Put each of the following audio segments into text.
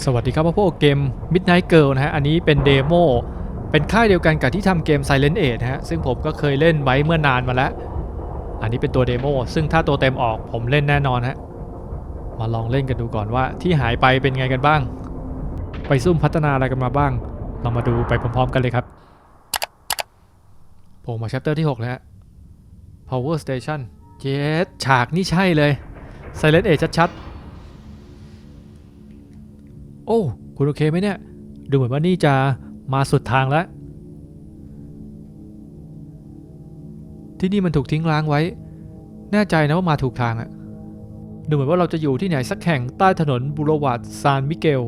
สวัสดีครับพวกเกม Midnight Girl นะฮะ อันนี้เป็นเดโม เป็นค่ายเดียวกันกับที่ทำเกม Silent Age นะฮะ ซึ่งผมก็เคยเล่นไว้เมื่อนานมาแล้ว อันนี้เป็นตัวเดโม ซึ่งถ้าตัวเต็มออกผมเล่นแน่นอนฮะ มาลองเล่นกันดูก่อนว่าที่หายไปเป็นไงกันบ้าง ไปซุ่มพัฒนาอะไรกันมาบ้าง เรามาดูไปพร้อมๆกันเลยครับผมมา chapter ที่ 6 แล้วฮะ Power Station เจ็ดฉากนี่ใช่เลย Silent Age ชัดๆ โอ้ คุณโอเคไหมเนี่ย ดูเหมือนว่านี่จะมาสุดทางแล้ว ที่นี่มันถูกทิ้งร้างไว้ แน่ใจนะว่ามาถูกทางอะดูเหมือนว่าเราจะอยู่ที่ไหนสักแห่งใต้ถนนบูโรวาดซานมิเกล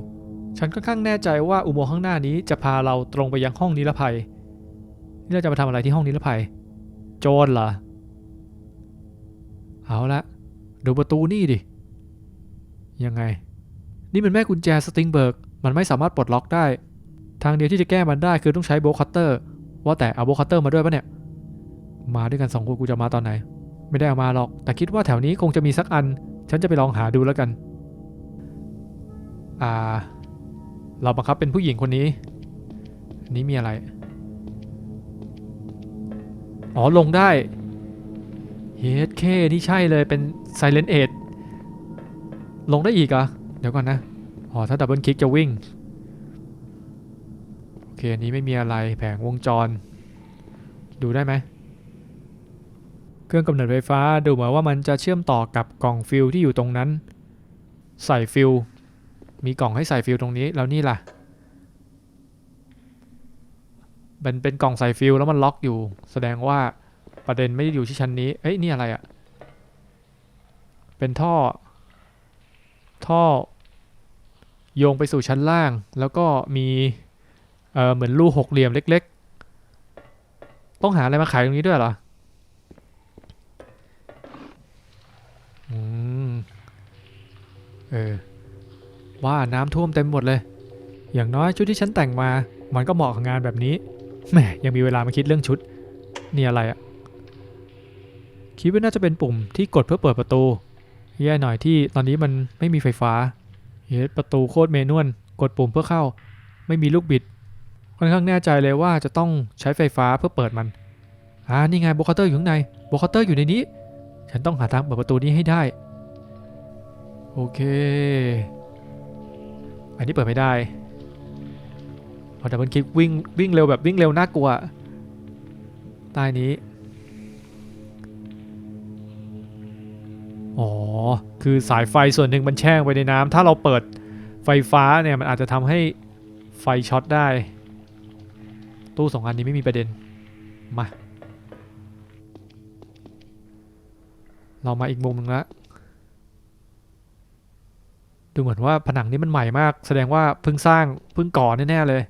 ฉันค่อนข้างแน่ใจว่าอุโมงค์ข้างหน้านี้จะพาเราตรงไปยังห้องนิรภัย นี่เราจะมาทำอะไรที่ห้องนิรภัย โจรเหรอ เอาละดูประตูนี่ดิ ยังไง นี่มันแม่กุญแจสติงเบิร์ก มันไม่สามารถปลดล็อกได้ ทางเดียวที่จะแก้มันได้คือต้องใช้โบคัตเตอร์ ว่าแต่เอาโบคัตเตอร์มาด้วยปะเนี่ย มาด้วยกันสองคนกูจะมาตอนไหน ไม่ได้เอามาหรอก แต่คิดว่าแถวนี้คงจะมีสักอัน ฉันจะไปลองหาดูแล้วกัน อ่า เราบังคับเป็นผู้หญิงคนนี้ นี้มีอะไร อ๋อลงได้เฮดเคนี่ใช่เลยเป็น Silent Age ลงได้อีกอเดี๋ยวก่อนนะอ๋อถ้าดับเบิลคลิกจะวิ่ง โอเค อันนี้ไม่มีอะไรแผงวงจร ดูได้ไหม เครื่องกำเนิดไฟฟ้าดูเหมือนว่ามันจะเชื่อมต่อกับกล่องฟิลที่อยู่ตรงนั้น ใส่ฟิลมีกล่องให้ใส่ฟิลตรงนี้ แล้วนี่ล่ะเป็นเป็นกล่องใส่ฟิลแล้วมันล็อกอยู่ แสดงว่าประเด็นไม่ได้อยู่ที่ชั้นนี้ เอ้ยนี่อะไรอะ่ะ เป็นท่อ ท่อ โยงไปสู่ชั้นล่าง แล้วก็มีเออเหมือนรูหกเหลี่ยมเล็ก ๆ ต้องหาอะไรมาขายตรงนี้ด้วยเหรออืมเออว่าน้ำท่วมเต็มหมดเลย อย่างน้อยชุดที่ฉันแต่งมา มันก็เหมาะกับงานแบบนี้แหมยังมีเวลามาคิดเรื่องชุด นี่อะไรอะคิดว่าน่าจะเป็นปุ่มที่กดเพื่อเปิดประตูแย่หน่อยที่ตอนนี้มันไม่มีไฟฟ้า เฮ้ยประตูโคตรเมนวลกดปุ่มเพื่อเข้า ไม่มีลูกบิด ค่อนข้างแน่ใจเลยว่าจะต้องใช้ไฟฟ้าเพื่อเปิดมันอ่านี่ไงโบคาเตอร์อยู่ข้างในโบคาเตอร์อยู่ในนี้ ฉันต้องหาทางเปิดประตูนี้ให้ได้ โอเค อันนี้เปิดไม่ได้พอดับเบิลคลิกวิ่งวิ่งเร็วแบบวิ่งเร็วน่ากลัวใต้นี้ คือสายไฟส่วนหนึ่งมันแช่งไปในน้ำถ้าเราเปิดไฟฟ้าเนี่ยมันอาจจะทำให้ไฟช็อตได้ ตู้สองอันนี้ไม่มีประเด็น มา เรามาอีกมุมหนึงละดูเหมือนว่าผนังนี้มันใหม่มาก แสดงว่าเพิ่งสร้างเพิ่งก่อแน่ๆเลย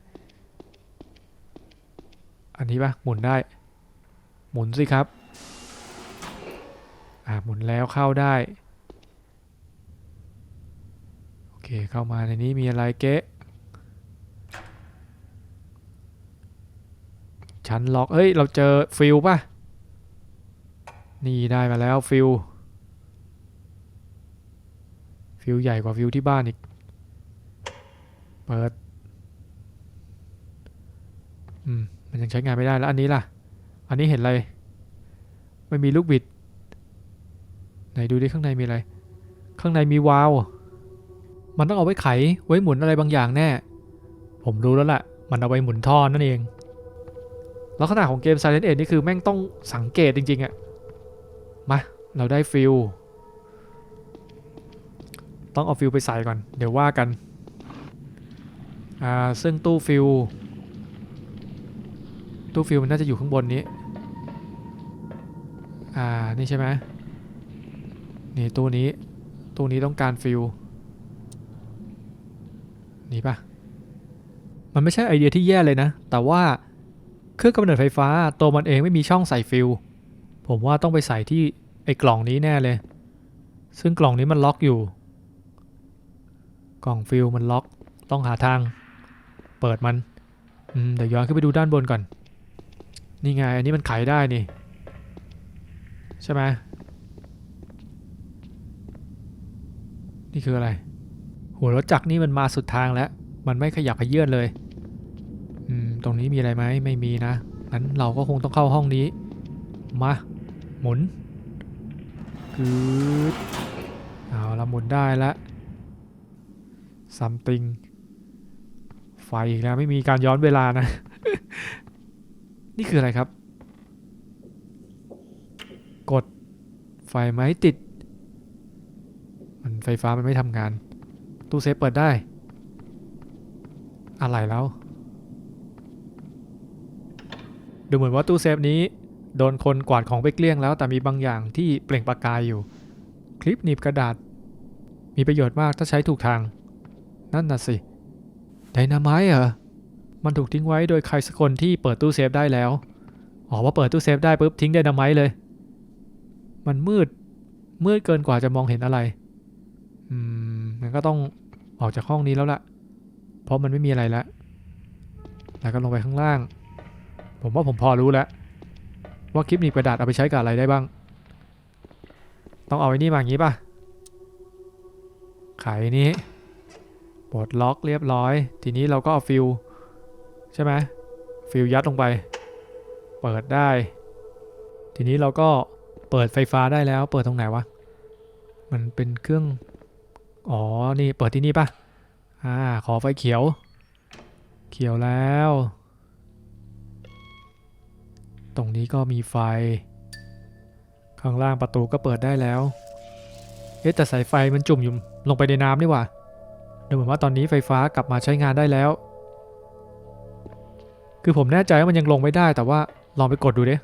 อันนี้ปะหมุนได้ หมุนสิครับ อ่าหมุนแล้วเข้าได้ โอ เค เข้ามาในนี้มีอะไรเก๊ชั้นล็อกเอ้ย เราเจอฟิลป่ะ นี่ได้มาแล้วฟิลฟิลใหญ่กว่าฟิลที่บ้านอีก เปิด อืม มันยังใช้งานไม่ได้แล้ว อันนี้ล่ะ อันนี้เห็นอะไร ไม่มีลูกบิด ไหนดูดิข้างในมีอะไร ข้างในมีวาล์ว มันต้องเอาไว้ไขไว้หมุนอะไรบางอย่างแน่ ผมรู้แล้วแหละมันเอาไว้หมุนท่อนนั่นเอง ลักษณะของเกม Silent Age นี่คือแม่งต้องสังเกตจริงๆอะมา เราได้ฟิลต้องเอาฟิลไปใส่ก่อน เดี๋ยวว่ากัน อ่า ซึ่งตู้ฟิลตู้ฟิลมันน่าจะอยู่ข้างบนนี้ อ่า นี่ใช่ไหมนี่ตู้นี้ ตู้นี้ต้องการฟิล นี่ปะมันไม่ใช่ไอเดียที่แย่เลยนะ แต่ว่าเครื่องกำเนิดไฟฟ้าตัวมันเองไม่มีช่องใส่ฟิลผมว่าต้องไปใส่ที่ไอ้กล่องนี้แน่เลย ซึ่งกล่องนี้มันล็อกอยู่ กล่องฟิลมันล็อก ต้องหาทาง เปิดมันอืมเดี๋ยวย้อนขึ้นไปดูด้านบนก่อน นี่ไง อันนี้มันไขได้นี่ ใช่ไหมนี่คืออะไร หัวรถจักรนี่มันมาสุดทางแล้ว มันไม่ขยับขยื่นเลยอืมตรงนี้มีอะไรไหมไม่มีนะงั้นเราก็คงต้องเข้าห้องนี้ มา หมุนกืดเอาละหมุนได้ละ something ไฟอีกแล้วไม่มีการย้อนเวลานะ นี่คืออะไรครับ กดไฟไหมติด มันไฟฟ้ามันไม่ทำงาน ตู้เซฟเปิดได้ อะไรแล้ว ดูเหมือนว่าตู้เซฟนี้ โดนคนกวาดของไปเกลี้ยงแล้ว แต่มีบางอย่างที่เปล่งประกายอยู่ คลิปหนีบกระดาษ มีประโยชน์มากถ้าใช้ถูกทาง นั่นน่ะสิไดนาไมต์เหรอ มันถูกทิ้งไว้โดยใครสักคนที่เปิดตู้เซฟได้แล้ว อ๋อว่าเปิดตู้เซฟได้ปุ๊บทิ้งไดนาไมต์เลย มันมืดมืดเกินกว่าจะมองเห็นอะไร อืมมันก็ต้อง ออกจากห้องนี้แล้วล่ะ เพราะมันไม่มีอะไรแล้วแล้วก็ลงไปข้างล่าง ผมว่าผมพอรู้แล้ว ว่าคลิปหนีบกระดาษเอาไปใช้กับอะไรได้บ้าง ต้องเอาไอ้นี่มาอย่างนี้ป่ะไขนี้ปลดล็อกเรียบร้อย ทีนี้เราก็เอาฟิลใช่ไหมฟิลยัดลงไป เปิดได้ ทีนี้เราก็เปิดไฟฟ้าได้แล้ว เปิดตรงไหนวะ มันเป็นเครื่อง อ๋อ นี่เปิดที่นี่ปะอ่า ขอไฟเขียว เขียวแล้ว ตรงนี้ก็มีไฟ ข้างล่างประตูก็เปิดได้แล้ว เอ๊ะแต่สายไฟมันจุ่มอยู่ลงไปในน้ำนี่หว่าดูเหมือนว่าตอนนี้ไฟฟ้ากลับมาใช้งานได้แล้ว คือผมแน่ใจว่ามันยังลงไม่ได้แต่ว่าลองไปกดดูดิ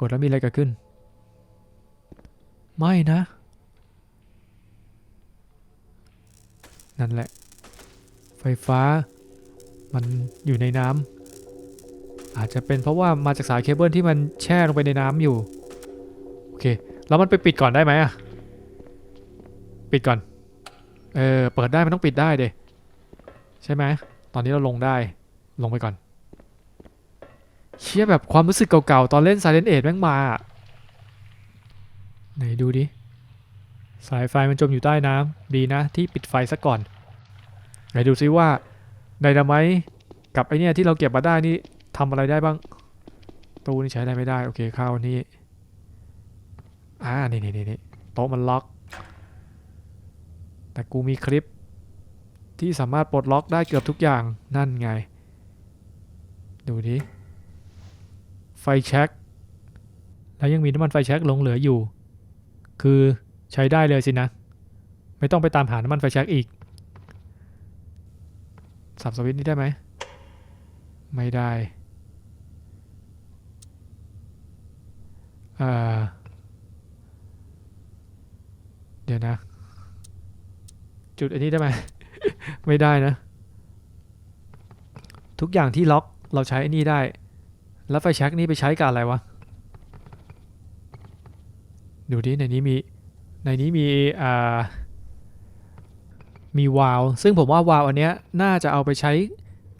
กดแล้วมีอะไรเกิดขึ้น ไม่นะ นั่นแหละ ไฟฟ้า มันอยู่ในน้ำอาจจะเป็นเพราะว่ามาจากสายเคเบิลที่มันแช่ลงไปในน้ำอยู่ โอเค แล้วมันไปปิดก่อนได้ไหมอะปิดก่อน เออ เปิดได้มันต้องปิดได้เดใช่ไหม ตอนนี้เราลงได้ ลงไปก่อน เชี่ยแบบความรู้สึกเก่าๆ ตอนเล่น Silent Age แม่งมาอะไหนดูดิ สายไฟมันจมอยู่ใต้น้ำดีนะที่ปิดไฟซะก่อนไหนดูซิว่าไดนาไมกับไอเนี่ยที่เราเก็บมาได้นี่ทำอะไรได้บ้าง ตู้นี่ใช้ได้ไม่ได้ โอเคเข้านี่อ่านี่นี่นี่โต๊ะมันล็อก แต่กูมีคลิป ที่สามารถปลดล็อกได้เกือบทุกอย่างนั่นไง ดูดิไฟแช็กแล้วยังมีน้ำมันไฟแช็กหลงเหลืออยู่ คือ ใช้ได้เลยสินะ ไม่ต้องไปตามหาน้ำมันไฟแช็กอีก สับสวิตช์นี้ได้ไหม ไม่ได้อ่าเดี๋ยวนะ จุดอันนี้ได้ไหม ไม่ได้นะ ทุกอย่างที่ล็อกเราใช้อันนี้ได้ แล้วไฟแช็กนี่ไปใช้กับอะไรวะ ดูดิในนี้มี ในนี้มีอ่ามีวาลซึ่งผมว่าวาลอันเนี้ยน่าจะเอาไปใช้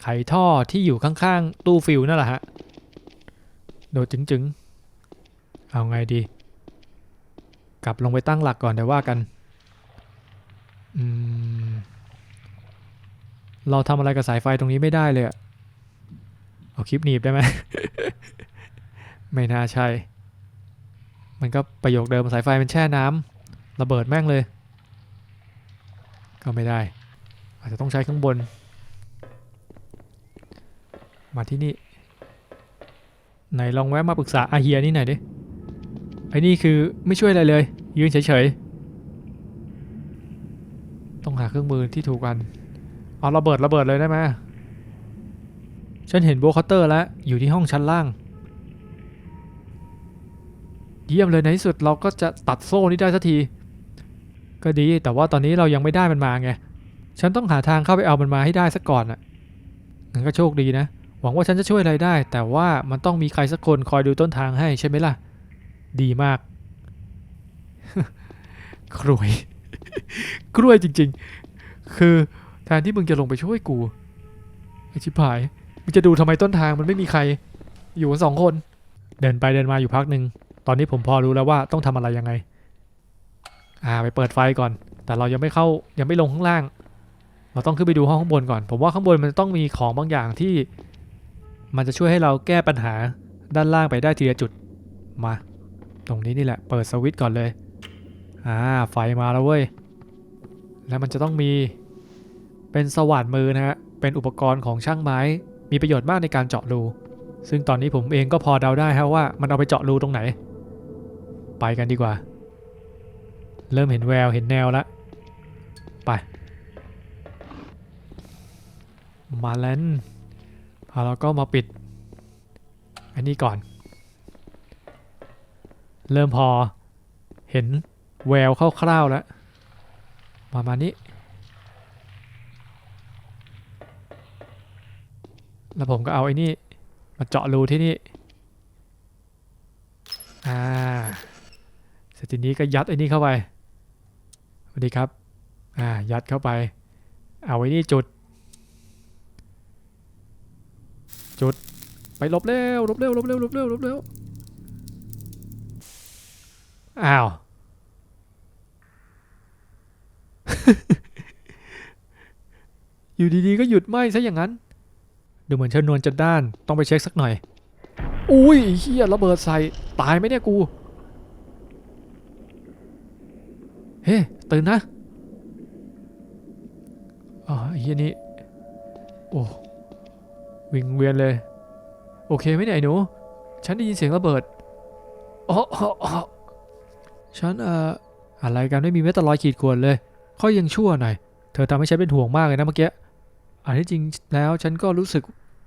ไขท่อที่อยู่ข้างๆ ตู้ฟิลนั่นแหละฮะ โดดจึงๆ เอาไงดี กลับลงไปตั้งหลักก่อนเดี๋ยวว่ากันเราทำอะไรกับสายไฟตรงนี้ไม่ได้เลยอะเอาคลิปหนีบได้ไหม ไม่น่าใช่ มันก็ประโยคเดิมสายไฟมันแช่น้ำ ระเบิดแม่งเลย ก็ไม่ได้ อาจจะต้องใช้ข้างบน มาที่นี่ ไหนลองแวะมาปรึกษาอาเฮียนี่หน่อยดิไอ้นี่คือไม่ช่วยอะไรเลย ยืนเฉยๆ ต้องหาเครื่องมือที่ถูกกัน เอาระเบิดระเบิดเลยได้ไหมฉันเห็นโบคอตเตอร์แล้ว อยู่ที่ห้องชั้นล่าง เยี่ยมเลยในที่สุดเราก็จะตัดโซ่นี้ได้สักที ก็ดี แต่ว่าตอนนี้เรายังไม่ได้มันมาไง ฉันต้องหาทางเข้าไปเอามันมาให้ได้สักก่อนอะงั้นก็โชคดีนะ หวังว่าฉันจะช่วยอะไรได้ แต่ว่ามันต้องมีใครสักคนคอยดูต้นทางให้ใช่ไหมล่ะ ดีมากกรวย กล้วยจริง ๆ คือแทนที่มึงจะลงไปช่วยกูไอชิบหาย มึงจะดูทำไมต้นทางมันไม่มีใคร อยู่กันสองคน เดินไปเดินมาอยู่พักหนึ่ง ตอนนี้ผมพอรู้แล้วว่าต้องทำอะไรยังไง อ่าไปเปิดไฟก่อน แต่เรายังไม่เข้ายังไม่ลงข้างล่าง เราต้องขึ้นไปดูห้องข้างบนก่อน ผมว่าข้างบนมันต้องมีของบางอย่างที่ มันจะช่วยให้เราแก้ปัญหาด้านล่างไปได้ทีละจุดมา ตรงนี้นี่แหละเปิดสวิตช์ก่อนเลยอ่าไฟมาแล้วเว้ยแล้วมันจะต้องมีเป็นสว่านมือนะฮะเป็นอุปกรณ์ของช่างไม้ มีประโยชน์มากในการเจาะรู ซึ่งตอนนี้ผมเองก็พอเดาได้ฮะว่ามันเอาไปเจาะรูตรงไหน ไปกันดีกว่า เริ่มเห็นแววเห็นแนวแล้วไป มาแล้วเอาแล้วก็มาปิด อันนี้ก่อน เริ่มพอเห็นแววคร่าวๆแล้วประมาณนี้ แล้วผมก็เอาไอ้นี่ มาเจาะรูที่นี่ อ่าเสร็จทีนี้ก็ยัดไอ้นี่เข้าไป วัสดีครับอ่ายัดเข้าไป เอาไอ้นี่จุด จุดไปลบเร็วลบเร็วลบเร็วลบเร็วลบเร็วอ้าว อยู่ดีๆ ก็หยุดไหมซะอย่างนั้น ดูเหมือนชนวนจะด้านต้องไปเช็คสักหน่อย อุ้ยเฮียระเบิดใส่ ตายไหมเนี่ยกู เฮ้ตื่นนะอ๋อเฮียนี่โอ้วิงเวียนเลย โอเคไหมเนี่ยไอ้หนู ฉันได้ยินเสียงระเบิดอ๋ออ๋ออ๋อฉันเอ่ออะไรกันไม่มีแม้แต่รอยขีดข่วนเลยข้อยังชั่วหน่อย เธอทำให้ฉันเป็นห่วงมากเลยนะเมื่อกี้อันที่จริงแล้วฉันก็รู้สึก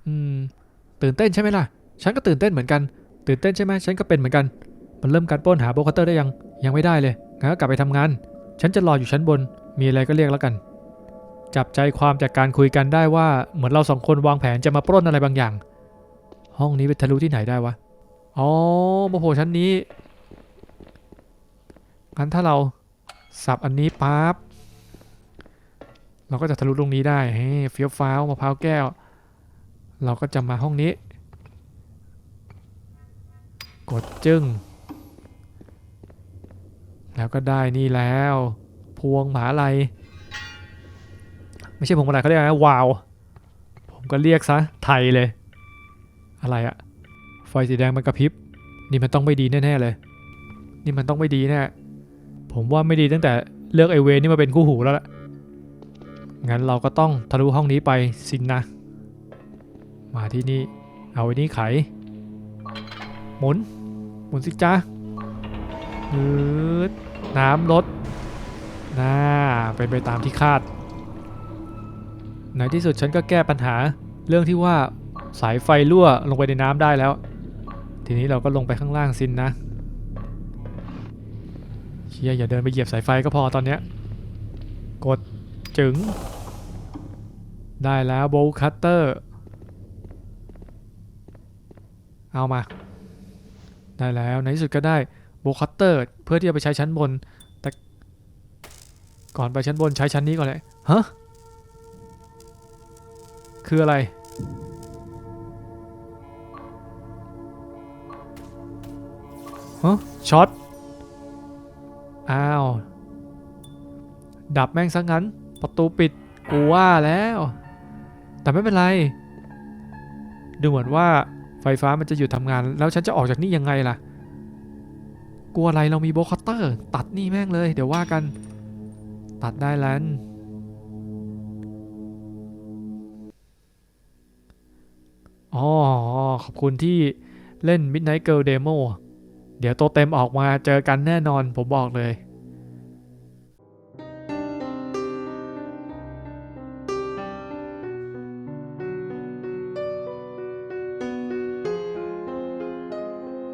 อืม ตื่นเต้นใช่ไหมล่ะ ฉันก็ตื่นเต้นเหมือนกัน ตื่นเต้นใช่ไหมฉันก็เป็นเหมือนกัน มันเริ่มการป้นหาโบคัตเตอร์ได้ยัง ยังไม่ได้เลย งั้นก็กลับไปทำงาน ฉันจะรออยู่ชั้นบน มีอะไรก็เรียกแล้วกัน จับใจความจากการคุยกันได้ว่าเหมือนเราสองคนวางแผนจะมาปล้นอะไรบางอย่าง ห้องนี้ไปทะลุที่ไหนได้วะ อ๋อมาโผล่ชั้นนี้ งั้นถ้าเราสับอันนี้ปั๊บ เราก็จะทะลุตรงนี้ได้ เฮ้เฟี้ยวฟ้าวมะพร้าวแก้ว เราก็จะมาห้องนี้ กดจึ้ง แล้วก็ได้นี่แล้ว พวงหมาลัยไม่ใช่พวงมาลัยเขาเรียกอะไรวาว ผมก็เรียกซะไทยเลย อะไรอะไฟสีแดงมันกระพริบ นี่มันต้องไม่ดีแน่ๆเลย นี่มันต้องไม่ดีแน่ผมว่าไม่ดีตั้งแต่เลือกไอเวนนี่มาเป็นคู่หูแล้วล่ะงั้นเราก็ต้องทะลุห้องนี้ไปสินนะ มาที่นี่ เอาไอ้นี้ไข หมุน หมุนสิจ้ายืด น้ำลดน่าเป็นไปตามที่คาด ในที่สุดฉันก็แก้ปัญหาเรื่องที่ว่าสายไฟรั่วลงไปในน้ำได้แล้ว ทีนี้เราก็ลงไปข้างล่างสินนะเชียอย่าเดินไปเหยียบสายไฟก็พอตอนเนี้ย กดจึง ได้แล้วโบว์คัตเตอร์ เอามา ได้แล้วในที่สุดก็ได้โบว์คัตเตอร์ พื่อที่จะไปใช้ชั้นบน แต่ก่อนไปชั้นบนใช้ชั้นนี้ก่อนเลยฮะคืออะไร ฮะ ช็อต อ้าว ดับแม่งซะงั้น ประตูปิด กูว่าแล้ว แต่ไม่เป็นไร ดูเหมือนว่าไฟฟ้ามันจะหยุดทำงาน แล้วฉันจะออกจากนี่ยังไงล่ะ กลัวอะไรเรามีโบคัตเตอร์ ตัดนี่แม่งเลย เดี๋ยวว่ากัน ตัดได้แล้วอ๋อ ขอบคุณที่เล่น Midnight Girl Demo เดี๋ยวตัวเต็มออกมาเจอกันแน่นอนผมบอกเลย